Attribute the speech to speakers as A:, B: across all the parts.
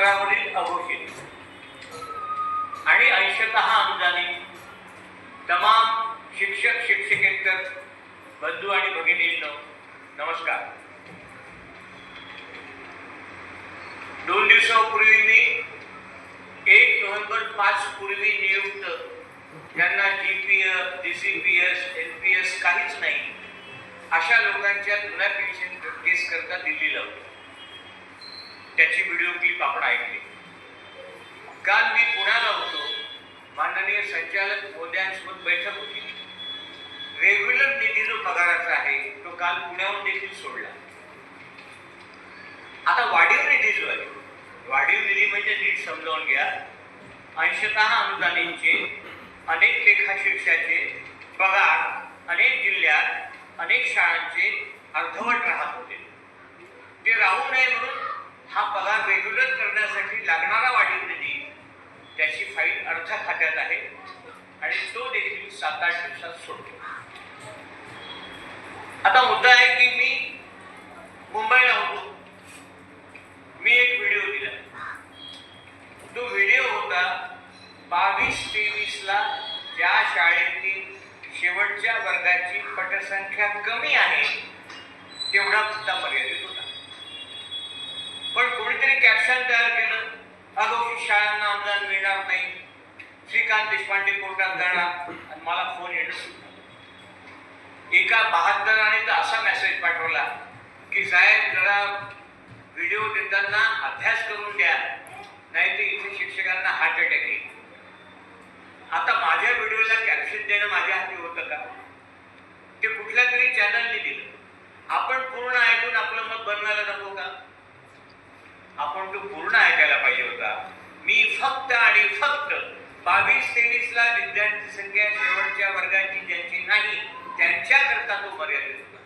A: स्तरावरील अघोषित आणि अंशतः अनुदानी तमाम शिक्षक शिक्षकेतर बंधू आणि भगिनींनो नमस्कार. दोन दिवसापूर्वी मी एक नोव्हेंबर पाच पूर्वी नियुक्त ज्यांना G P F D C P S N P S काहीच नाही अशा लोकांच्या जुन्या पेन्शन केस करता दिल्लीला होती. त्याची व्हिडिओ क्लिप आपण ऐकली. काल मी पुण्याला होतो. माननीय संचालक मोद्यांसोबत बैठक होती. रेग्युलर निधी जो पगाराचा आहे तो काल पुण्याहून देखील सोडला. आता वाढीव निधी जो आहे वाढीव निधी म्हणजे नीट समजावून घ्या. अंशतः अनुदानींचे अनेक लेखाशीर्षाचे पगार अनेक जिल्ह्यात अनेक शाळांचे अर्धवट राहत होते. ते राहू नये म्हणून हा पगार रेग्युलर करण्यासाठी लागणारा वाढीव निधी त्याची फाईल अर्थ खात्यात आहे आणि तो देखील सात आठ दिवसात सोडतो. आता मुद्दा आहे की मी मुंबईला होतो. मी एक व्हिडिओ दिला. तो व्हिडिओ होता बावीस तेवीस ला ज्या शाळेतील शेवटच्या वर्गाची पटसंख्या कमी आहे तेवढा मुद्दा मर्यादित होता. पण कोणीतरी कॅप्शन तयार केलं. अगोदर शाळांना अनुदान मिळणार नाही. श्रीकांत देशपांडे कोर्टात जाणार. आणि मला फोन येणं सुरू एका बहात्तराने तर असा मेसेज पाठवला की साहेब जरा व्हिडिओ देताना अभ्यास करून द्या नाही तर इथे शिक्षकांना हार्ट अटॅक येईल आता माझ्या व्हिडिओला कॅप्शन देणं माझ्या हाती होतं का ते कुठल्या तरी चॅनलने दिलं आपण पूर्ण ऐकून आपलं मत बनवायला नको का आपण तो पूर्ण ऐकायला पाहिजे होता. मी फक्त आणि फक्त बावीस तेवीस ला विद्यार्थी संख्या शेवटच्या वर्गाची ज्यांची नाही त्यांच्याकरता तो मर्यादित होता.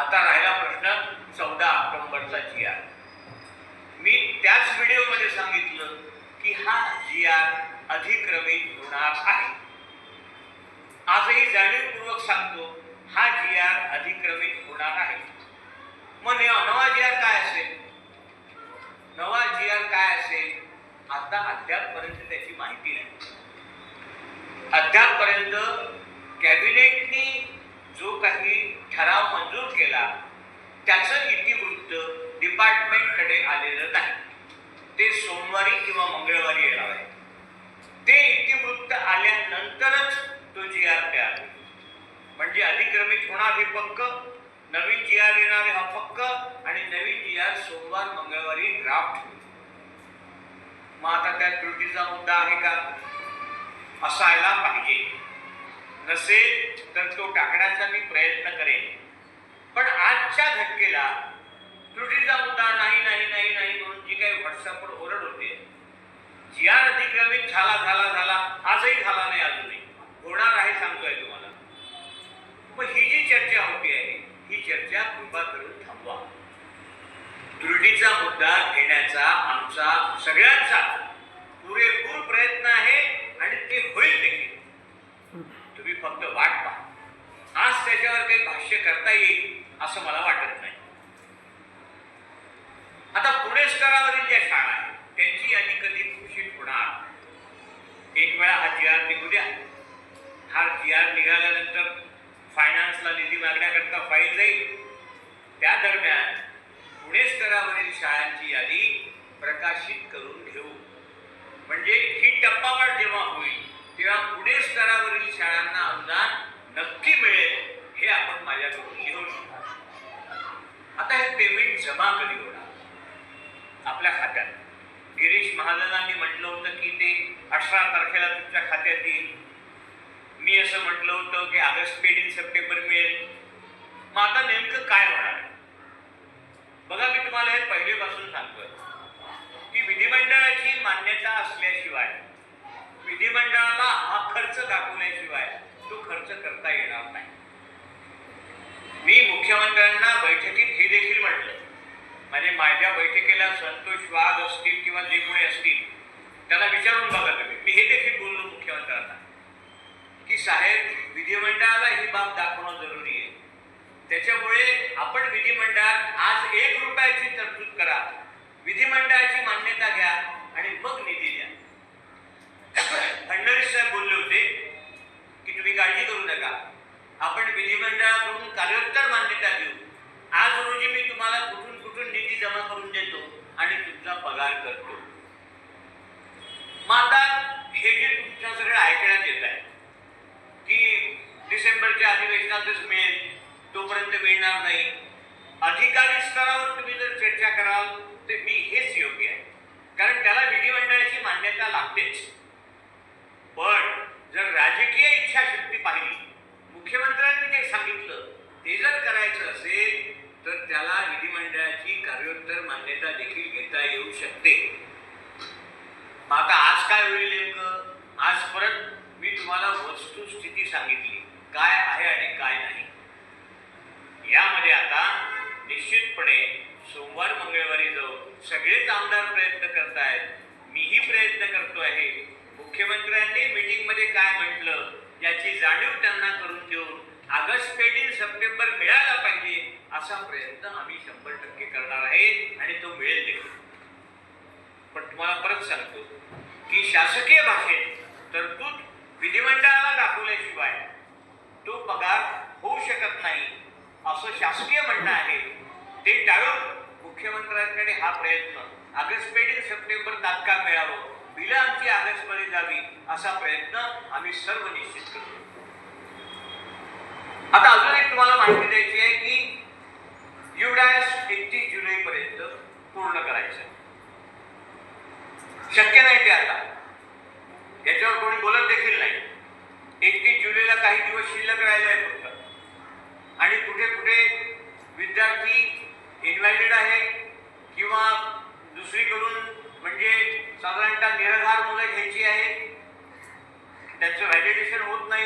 A: आता राहिला प्रश्न चौदा ऑक्टोबरचा जी आर मी त्याच व्हिडिओमध्ये सांगितलं की हा जी आर अधिक्रमित होणार आहे. आजही जाणीवपूर्वक सांगतो हा जी आर अधिक होणार आहे मग ने- नवा जी आर काय असेल नवा जी आर काय असेल आता अद्यापपर्यंत त्याची माहिती नाही अद्यापपर्यंत कॅबिनेटनी जो काही ठराव मंजूर केला त्याचं इतिवृत्त डिपार्टमेंटकडे आलेलं नाही ते सोमवारी किंवा मंगळवारी येणार आहे ते इतिवृत्त आल्यानंतरच तो जी आर तयार म्हणजे अधिक्रमित होणार हे पक्क नवीन जी आर येणार हा पक्क आणि नवीन जी आर सोमवार मंगळवारी ड्राफ्ट मग आता त्या त्रुटीचा मुद्दा आहे का? असायला पाहिजे. नसेल तर तो टाकण्याचा मी प्रयत्न करेन. पण आजच्या घटकेला त्रुटीचा मुद्दा नाही नाही नाही नाही म्हणून जी काही व्हॉट्सअपवर ओरड होते. जी आर अधिक्रमित झाला झाला आजही झाला नाही अजूनही होणार आहे सांगतोय तुम्हाला. मग ही जी चर्चा होती आहे ही चर्चा कृपा करून थांबवा. त्रुटीचा मुद्दा घेण्याचा आमचा सगळ्यांचा पुरेपूर प्रयत्न आहे आणि ते होईल देखील. तुम्ही फक्त वाट पहा. आज त्याच्यावर काही भाष्य करता येईल असं मला वाटत नाही. आता पुणे स्तरावरील ज्या शाळा आहेत त्यांची यादी कधी घोषित होणार एक वेळा हा जी आर निघू द्या. हा जी आर निघाल्यानंतर फायनान्सला निधी मागण्याकरता फाईल जाईल. त्या दरम्यान पुणे स्तरावरील शाळांची यादी प्रकाशित करून घेऊ. म्हणजे ही टप्पावाढ जेव्हा होईल तेव्हा पुणे स्तरावरील शाळांना अनुदान नक्की मिळेल हे आपण माझ्याकडून घेऊ शकतो आता हे पेमेंट जमा कधी होणार? आपल्या खात्यात. गिरीश महाजनांनी म्हटलं होतं की ते अठरा तारखेला तुमच्या खात्यात येईल. मी असं म्हटलं होतं की ऑगस्ट पेड इन सप्टेंबर मिळेल. मग आता नेमकं काय होणार? बघा मी तुम्हाला हे पहिलेपासून सांगतोय. की विधिमंडळाची मान्यता असल्याशिवाय विधिमंडळाला हा खर्च दाखवल्याशिवाय तो खर्च करता येणार नाही. मी मुख्यमंत्र्यांना बैठकीत हे देखील म्हटलं. म्हणजे माझ्या बैठकीला संतोष वाघ असतील किंवा जे कोणी असतील त्याला विचारून बघा तुम्ही. मी हे देखील बोललो मुख्यमंत्र्यांना. की साहेब विधिमंडळाला ही बाब दाखवणं जरुरी आहे. त्याच्यामुळे आपण विधिमंडळात आज एक रुपयाची तरतूद करा. विधिमंडळाची मान्यता घ्या आणि मग निधी द्या. फडणवीस साहेब बोलले होते की तुम्ही काळजी करू नका. आपण विधिमंडळाकडून कार्योत्तर मान्यता देऊ. आज रोजी मी तुम्हाला कुठून जमा करून देतो आणि तुमचा पगार करतो. मग आता हे जे तुमच्या सगळं ऐकण्यात येत आहे की डिसेंबरच्या अधिवेशनातच मिळेल तोपर्यंत मिळणार नाही. अधिकारी स्तरावर तुम्ही जर चर्चा कराल तर मी हेच योग्य आहे. कारण त्याला विधिमंडळाची मान्यता लागतेच. पण जर राजकीय इच्छाशक्ती पाहिली मुख्यमंत्र्यांनी जे सांगितलं ते जर करायचं असेल तर त्याला विधिमंडळाची कार्योत्तर मान्यता देखील घेता येऊ शकते. आता आज काय होईल नेमकं? आज परत मी तुम्हाला वस्तुस्थिती सांगितली. काय आहे आणि काय नाही. यामध्ये आता निश्चितपणे सोमवार मंगळवारी जाऊन सगळेच आमदार प्रयत्न करतायत मीही प्रयत्न करतो आहे. मुख्यमंत्र्यांनी मीटिंगमध्ये काय म्हटलं याची जाणीव त्यांना करून देऊन ऑगस्ट पेडील सप्टेंबर मिळाला पाहिजे असा प्रयत्न आम्ही शंभर टक्के करणार आहे आणि तो मिळेल देखील. पण तुम्हाला परत सांगतो की शासकीय भाषेत तरतूद विधिमंडळाला दाखवल्याशिवाय तो पगार होऊ शकत नाही असं शासकीय म्हणणं आहे. ते टाळून मुख्यमंत्र्यांकडे हा प्रयत्न ऑगस्ट पेडील सप्टेंबर तात्काळ मिळावं बिलं आमची ऑगस्टमध्ये जावी असा प्रयत्न आम्ही सर्व निश्चित करतो. आता अजून एक तुम्हाला माहिती द्यायची आहे की युडॅस एकतीस जुलै पर्यंत पूर्ण करायचं. शक्य नाही ते आता. याच्यावर कोणी बोलत देखील नाही. एकतीस जुलैला काही दिवस शिल्लक राहिले आहे फक्त. आणि कुठे कुठे विद्यार्थी इन्व्हॅलिड आहे किंवा दुसरीकडून म्हणजे साधारणतः निराधार मुलं घ्यायची आहे. त्यांचं गॅझिडेशन होत नाही.